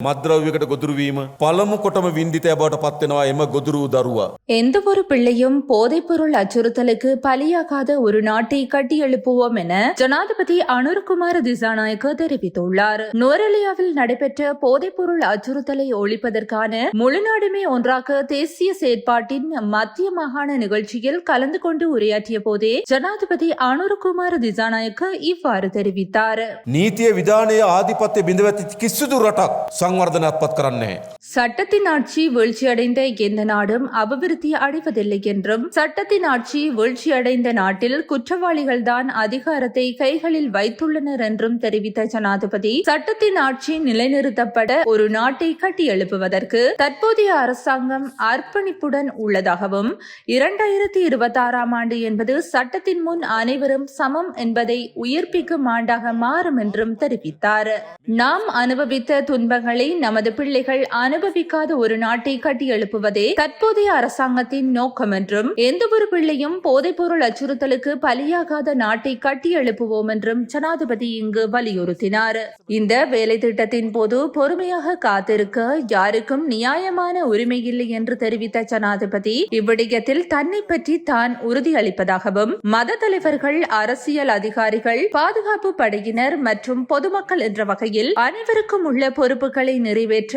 මද්‍රව්‍යකට ගොදුරුවීම පළමු කොටම වින්දිතය බවට පත්වෙනවා එම ගොදුරු දරුවා. எந்த ஒரு பிள்ளையும் போதைப்பொருள் அச்சுறுத்தலுக்கு பலியாகாத ஒரு நாட்டை கட்டியெழுப்புவோம் என ஜனாதிபதி அனுர்குமார் திசாநாயக்க தெரிவித்துள்ளார் நுவரெலியாவில் நடைபெற்ற போதைப்பொருள் அச்சுறுத்தலை ஒழிப்பதற்கான முழுநாடுமே ஒன்றாக தேசிய செயற்பாட்டின் மத்திய மாகாண நிகழ்ச்சியில் கலந்து கொண்டு உரையாற்றிய போதே ஜனாதிபதி அனுர்குமார் திசாநாயக்க இவ்வாறு தெரிவித்தார் නීතිය විධානය ආධිපත්‍ය බිඳවැති කිසිදු රටක් संवर्धनात्मक करने சட்டத்தின் ஆட்சி வீழ்ச்சியடைந்த எந்த நாடும் அபிவிருத்தி அடைவதில்லை என்றும் சட்டத்தின் ஆட்சி வீழ்ச்சியடைந்த நாட்டில் குற்றவாளிகள்தான் அதிகாரத்தை கைகளில் வைத்துள்ளனர் என்றும் தெரிவித்த ஜனாதிபதி சட்டத்தின் ஆட்சி நிலைநிறுத்தப்பட ஒரு நாட்டை கட்டியெழுப்புவதற்கு தற்போதைய அரசாங்கம் அர்ப்பணிப்புடன் உள்ளதாகவும் இரண்டாயிரத்தி இருபத்தாறாம் ஆண்டு என்பது சட்டத்தின் முன் அனைவரும் சமம் என்பதை உயிர்ப்பிக்கும் ஆண்டாக மாறும் என்றும் தெரிவித்தார். நாம் அனுபவித்த துன்பங்களை நமது பிள்ளைகள் அனு அனுபவிக்காத ஒரு நாட்டை கட்டியெழுப்புவதே தற்போதைய அரசாங்கத்தின் நோக்கம் என்றும் எந்த ஒரு பிள்ளையும் போதைப்பொருள் அச்சுறுத்தலுக்கு பலியாகாத நாட்டை கட்டியெழுப்புவோம் என்றும் ஜனாதிபதி இங்கு வலியுறுத்தினார். இந்த வேலை திட்டத்தின் போது பொறுமையாக காத்திருக்க யாருக்கும் நியாயமான உரிமை இல்லை என்று தெரிவித்த ஜனாதிபதி இவ்விடயத்தில் தன்னை பற்றி தான் உறுதியளிப்பதாகவும் மத தலைவர்கள் அரசியல் அதிகாரிகள் பாதுகாப்பு படையினர் மற்றும் பொதுமக்கள் என்ற வகையில் அனைவருக்கும் உள்ள பொறுப்புகளை நிறைவேற்ற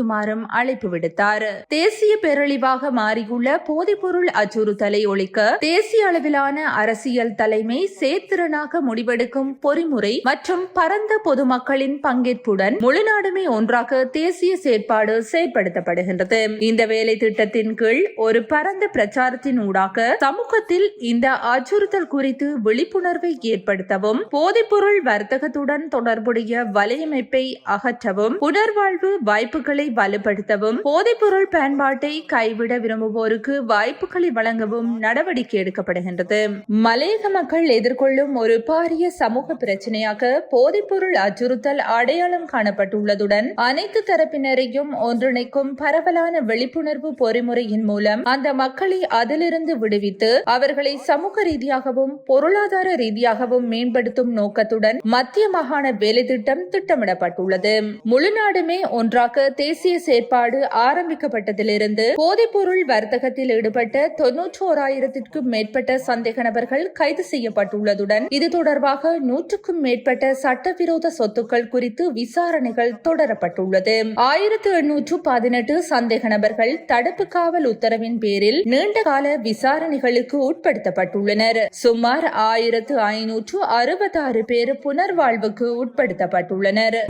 செய்யுமாறும் அழைப்பு விடுத்தார். தேசிய பேரழிவாக மாறியுள்ள போதைப்பொருள் அச்சுறுத்தலை ஒழிக்க தேசிய அளவிலான அரசியல் தலைமை சேத்திறனாக முடிவெடுக்கும் பொறிமுறை மற்றும் பரந்த பொதுமக்களின் பங்கேற்புடன் முழுநாடுமே ஒன்றாக தேசிய செயற்பாடு செயற்படுத்தப்படுகின்றது. இந்த வேலை திட்டத்தின் கீழ் ஒரு பரந்த பிரச்சாரத்தின் ஊடாக சமூகத்தில் இந்த அச்சுறுத்தல் குறித்து விழிப்புணர்வை ஏற்படுத்தவும் போதைப்பொருள் வர்த்தகத்துடன் தொடர்புடைய வலையமைப்பை அகற்றவும் புனர்வாழ்வு வாய்ப்புகளை வலுப்படுத்தவும் போதைப்பொருள் பயன்பாட்டை கைவிட விரும்புவோருக்கு வாய்ப்புகளை வழங்கவும் நடவடிக்கை எடுக்கப்படுகின்றது. மலையக மக்கள் எதிர்கொள்ளும் ஒரு பாரிய சமூக பிரச்சனையாக போதைப்பொருள் அச்சுறுத்தல் அடையாளம் காணப்பட்டுள்ளதுடன் அனைத்து தரப்பினரையும் ஒன்றிணைக்கும் பரவலான விழிப்புணர்வு பொறிமுறையின் மூலம் அந்த மக்களை அதிலிருந்து விடுவித்து அவர்களை சமூக ரீதியாகவும் பொருளாதார ரீதியாகவும் மேம்படுத்தும் நோக்கத்துடன் மத்திய மாகாண வேலை திட்டம் திட்டமிடப்பட்டுள்ளது. முழு நாடுமே ஒன்றாக தேசிய தேசிய செயற்பாடு ஆரம்பிக்கப்பட்டதிலிருந்து போதைப்பொருள் வர்த்தகத்தில் ஈடுபட்ட தொன்னூற்றோராயிரத்திற்கும் மேற்பட்ட சந்தேக நபர்கள் கைது செய்யப்பட்டுள்ளதுடன் இது தொடர்பாக நூற்றுக்கும் மேற்பட்ட சட்டவிரோத சொத்துக்கள் குறித்து விசாரணைகள் தொடரப்பட்டுள்ளது. ஆயிரத்து எண்ணூற்று பதினெட்டு சந்தேக நபர்கள் தடுப்பு காவல் உத்தரவின் பேரில் நீண்டகால விசாரணைகளுக்கு உட்படுத்தப்பட்டுள்ளனர். சுமார் ஆயிரத்து ஐநூற்று அறுபத்தாறு பேர் புனர்வாழ்வுக்கு உட்படுத்தப்பட்டுள்ளனர்.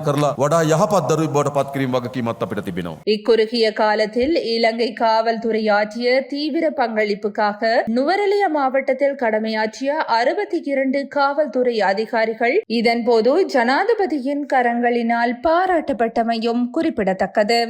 තින දරුව පුනරුත්තාපනය කරලා වඩා යහපත් දරුව බවට පත්කිරීම වගකීමත් අපිට තිබෙනවා. இக்குறுகிய காலத்தில் இலங்கை காவல்துறை ஆற்றிய தீவிர பங்களிப்புக்காக நுவரெலியா மாவட்டத்தில் கடமையாற்றிய அறுபத்தி இரண்டு காவல்துறை அதிகாரிகள் இதன்போது ஜனாதிபதியின் கரங்களினால் பாராட்டப்பட்டமையும் குறிப்பிடத்தக்கது